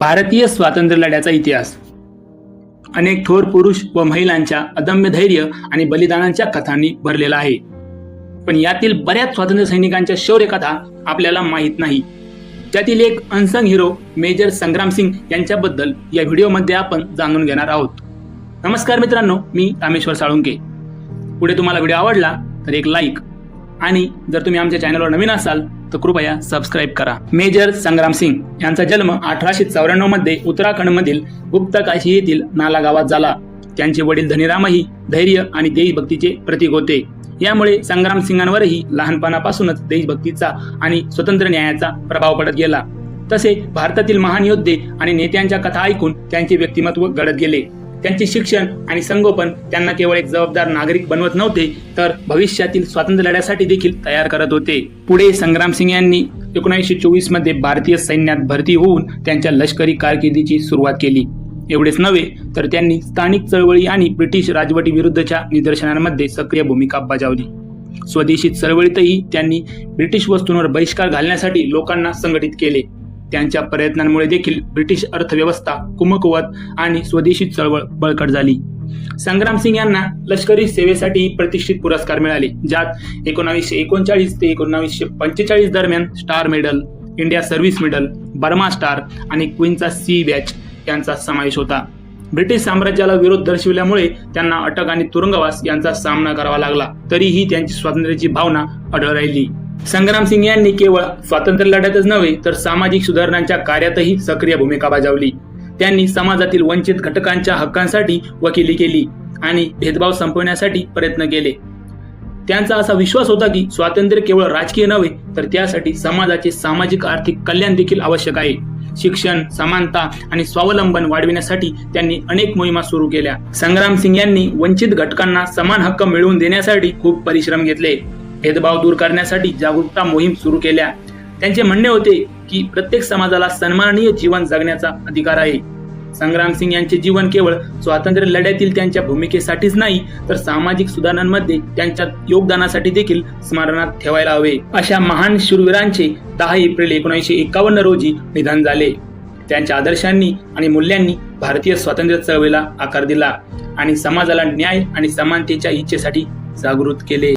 भारतीय स्वातंत्र्य लढ्याचा इतिहास. अनेक थोर पुरुष व महिलांच्या अदम्य धैर्य आणि बलिदानांच्या कथांनी भरलेला आहे. पण यातील बऱ्याच स्वातंत्र्य सैनिकांच्या शौर्य कथा आपल्याला माहीत नाही. त्यातील एक unsung hero major Sangram Singh यांच्याबद्दल या व्हिडिओमध्ये आपण जाणून घेणार आहोत. नमस्कार मित्रांनो मी रामेश्वर साळुंके. पुढे तुम्हाला व्हिडिओ आवडला तर एक लाईक आणि जर तुम्ही आमच्या चॅनलवर नवीन असाल तर कृपया सबस्क्राईब करा. मेजर संग्राम सिंग यांचा जन्म अठराशे चौऱ्याण्णवमध्ये उत्तराखंडमधील गुप्तकाशी येथील नाला गावात झाला. त्यांचे वडील धनीरामही धैर्य आणि देशभक्तीचे प्रतीक होते. यामुळे संग्राम सिंगांवरही लहानपणापासूनच देशभक्तीचा आणि स्वतंत्र न्यायाचा प्रभाव पडत गेला. तसे भारतातील महान योद्धे आणि नेत्यांच्या कथा ऐकून त्यांचे व्यक्तिमत्व घडत गेले. त्यांचे शिक्षण आणि संगोपन त्यांना केवळ एक जबाबदार नागरिक बनवत नव्हते तर भविष्यातील स्वातंत्र्य लढ्यासाठी देखील तयार करत होते. पुढे संग्राम सिंग यांनी एकोणीसशे चोवीसमध्ये भारतीय सैन्यात भरती होऊन त्यांच्या लष्करी कारकिर्दीची सुरुवात केली. एवढेच नव्हे तर त्यांनी स्थानिक चळवळी आणि ब्रिटिश राजवटी विरुद्धच्या निदर्शनांमध्ये सक्रिय भूमिका बजावली. स्वदेशी चळवळीतही त्यांनी ब्रिटिश वस्तूंवर बहिष्कार घालण्यासाठी लोकांना संघटित केले. त्यांच्या प्रयत्नांमुळे देखील ब्रिटिश अर्थव्यवस्था कुमकुवत आणि स्वदेशी चळवळ बळकट झाली. संग्राम सिंग यांना लष्करी सेवेसाठी प्रतिष्ठित पुरस्कार मिळाले ज्यात एकोणावीसशे एकोणचाळीस ते एकोणावीसशे पंचेचाळीस दरम्यान star medal India service medal Burma star आणि क्वीनचा सी बॅच यांचा समावेश होता. ब्रिटिश साम्राज्याला विरोध दर्शविल्यामुळे त्यांना अटक आणि तुरुंगवास यांचा सामना करावा लागला तरीही त्यांची स्वातंत्र्याची भावना अढळ राहिली. संग्राम सिंग यांनी केवळ स्वातंत्र्य लढ्यातच नव्हे तर सामाजिक सुधारणांच्या कार्यातही सक्रिय भूमिका बजावली. त्यांनी समाजातील वंचित घटकांच्या हक्कांसाठी वकिली केली आणि भेदभाव संपवण्यासाठी प्रयत्न केले. त्यांचा असा विश्वास होता की स्वातंत्र्य केवळ राजकीय नव्हे तर त्यासाठी समाजाचे सामाजिक आर्थिक कल्याण देखील आवश्यक आहे. शिक्षण समानता आणि स्वावलंबन वाढविण्यासाठी त्यांनी अनेक मोहिमा सुरू केल्या. संग्राम सिंग यांनी वंचित घटकांना समान हक्क मिळवून देण्यासाठी खूप परिश्रम घेतले. भेदभाव दूर करण्यासाठी जागरूकता मोहीम सुरू केल्या. त्यांचे म्हणणे होते की प्रत्येक समाजाला सन्माननीय जीवन जगण्याचा अधिकार आहे. संग्राम सिंग यांचे जीवन केवळ स्वातंत्र्य लढ्यातील त्यांच्या भूमिकेसाठीच नाही तर सामाजिक सुधारणांमध्ये त्यांच्या योगदानासाठी देखील स्मरणात ठेवायला हवे. अशा महान शूरवीरांचे दहा एप्रिल एकोणीसशे एकावन्न रोजी निधन झाले. त्यांच्या आदर्शांनी आणि मूल्यांनी भारतीय स्वातंत्र्य चळवळीला आकार दिला आणि समाजाला न्याय आणि समानतेच्या इच्छेसाठी जागृत केले.